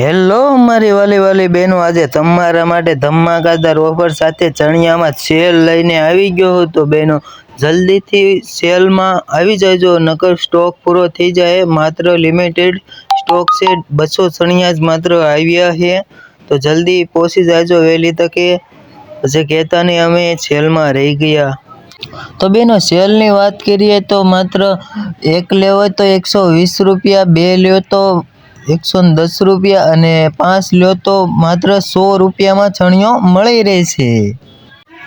Hello મારી વાલી વાલી બહેનો આજે તમારા માટે ધમાકાદાર ઓફર સાથે ચણિયામાં સેલ લઈને આવી ગયો હતો તો બહેનો જલ્દીથી સેલમાં આવી જજો, નકર સ્ટોક પૂરો થઈ જાય. માત્ર લિમિટેડ સ્ટોક છે, બસો ચણિયા જ માત્ર આવ્યા છે. તો જલ્દી પહોંચી જાજો વહેલી તકે. પછી કહેતા નહીં, અમે સેલમાં રહી ગયા. તો બેનો, સેલની વાત કરીએ તો માત્ર એક લેવો તો એકસો વીસ રૂપિયા, બે લ્યો તો એકસો દસ રૂપિયા અને પાંચ લ્યો તો માત્ર સો રૂપિયામાં ચણિયો મળી રહેશે.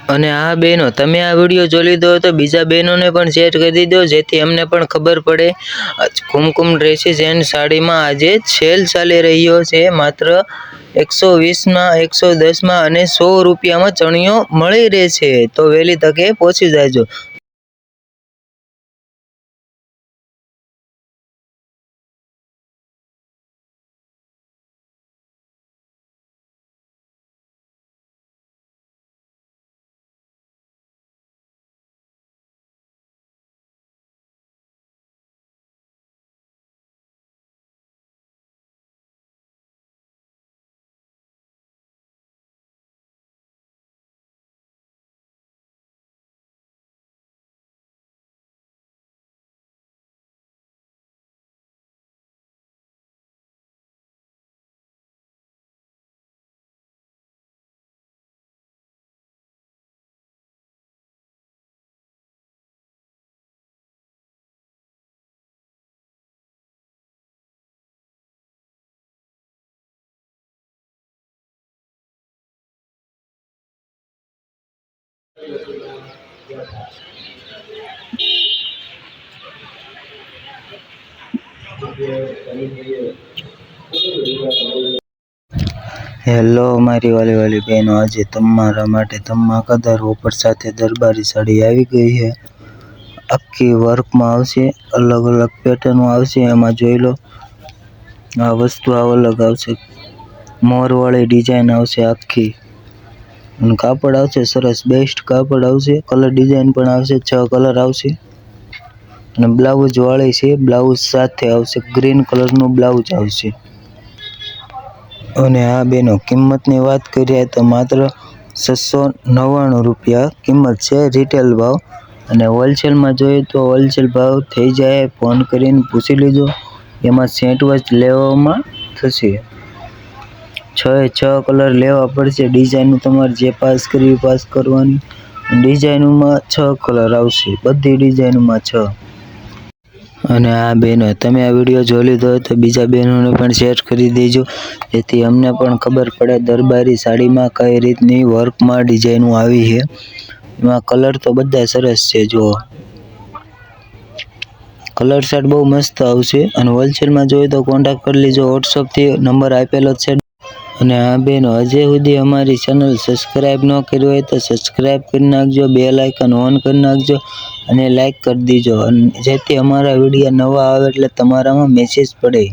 અને આ બહેનો, તમે આ વીડિયો જોઈ લીધો તો બીજા બહેનોને પણ શેર કરી દીધો, જેથી અમને પણ ખબર પડે. કુમકુમ ડ્રેસીસ એન્ડ સાડીમાં આજે સેલ ચાલી રહ્યો છે. માત્ર એકસો વીસમાં, એકસો દસમાં અને સો રૂપિયામાં ચણિયો મળી રહેશે. તો વહેલી તકે પહોંચી જાજો. હેલો મારી વાલી વાલી બહેનો, આજે તમારા માટે ધમાકાદાર ઓફર સાથે દરબારી સાડી આવી ગઈ છે. આખી વર્કમાં આવશે, અલગ અલગ પેટર્નો આવશે, એમાં જોઈ લો. આ વસ્તુ આ અલગ આવશે. મોરવાળી ડિઝાઇન આવશે આખી. અને કાપડ આવશે, સરસ બેસ્ટ કાપડ આવશે. કલર ડિઝાઇન પણ આવશે, છ કલર આવશે. અને બ્લાઉઝ વાળી છે બ્લાઉઝ સાથે આવશે ગ્રીન કલરનું બ્લાઉઝ આવશે. અને આ બેનો કિંમતની વાત કરીએ તો માત્ર છસો નવ્વાણું રૂપિયા કિંમત છે રિટેલ ભાવ. અને હોલસેલમાં જોઈએ તો હોલસેલ ભાવ થઈ જાય ફોન કરીને પૂછી લીજો. એમાં સેન્ટવચ લેવામાં થશે. છ એ છ કલર લેવા પડશે. ડિઝાઇન તમારે જે પાસ કરવી પાસ કરવાની. ડિઝાઇનમાં છ કલર આવશે. બધી ડિઝાઇનમાં છ. અને આ બહેનો તમે આ વીડિયો જોઈ લીધો હોય તો બીજા બહેનોને પણ શેર કરી દેજો. જેથી અમને પણ ખબર પડે દરબારી સાડીમાં કઈ રીતની વર્કમાં ડિઝાઇનો આવી છે. એમાં કલર તો બધા સરસ છે, જુઓ. કલર શર્ટ બહુ મસ્ત આવશે. અને હોલસેલમાં જોઈએ તો કોન્ટેક્ટ કરી લેજો. વોટ્સઅપથી નંબર આપેલો છે. અને હા બેન હજી સુધી અમારી ચેનલ સબસ્ક્રાઈબ ન કરી હોય તો સબસ્ક્રાઈબ કરી નાખજો, બે લાઇકન ઓન કરી નાખજો અને લાઇક કરી દીજો. જેથી અમારા વીડિયો નવા આવે એટલે તમારામાં મેસેજ પડે.